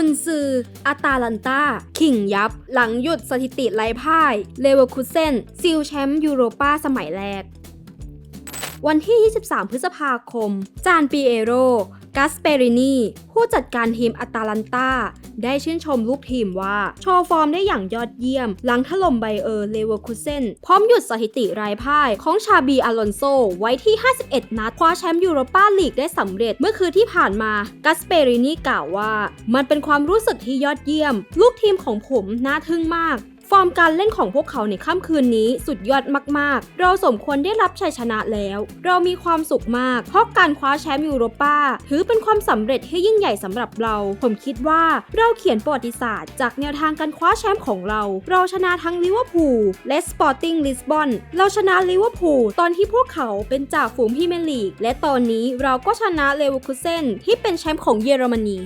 คุณซืออาตาลันตาขิงยับ หลังหยุดสถิติไร้พ่าย เลเวอร์คูเซนซิลแชมป์ยูโรปาสมัยแรก วันที่ 23 พฤษภาคม จานปีเอโรกัสเปรินีผู้จัดการทีมอาตาลันตาได้ชื่นชมลูกทีมว่า โชว์ฟอร์มได้อย่างยอดเยี่ยม หลังถล่มไบเออร์เลเวอร์คูเซนพร้อมหยุดสถิติรายพ่ายของชาบีอาลอนโซ ไว้ที่ 51 นัดคว้าแชมป์ยูโรปาลีกได้สำเร็จเมื่อคืนที่ผ่านมากัสเปรินีกล่าวว่า มันเป็นความรู้สึกที่ยอดเยี่ยม ลูกทีมของผมน่าทึ่งมาก ฟอร์มการเล่นของพวกเขาในค่ำคืนนี้สุดยอดมาก ๆ เราสมควรได้รับชัยชนะแล้ว เรามีความสุขมาก เพราะการคว้าแชมป์ยูโรป้า ถือเป็นความสำเร็จที่ยิ่งใหญ่สำหรับเรา ผมคิดว่าเราเขียนประวัติศาสตร์ จากแนวทางการคว้าแชมป์ของเรา เราชนะทั้งลิเวอร์พูลและสปอร์ติ้งลิสบอนเราชนะลิเวอร์พูลตอนที่พวกเขาเป็นจ่าฝูงพรีเมลีก และตอนนี้เราก็ชนะเลเวอร์คูเซนที่เป็นแชมป์ของเยอรมนี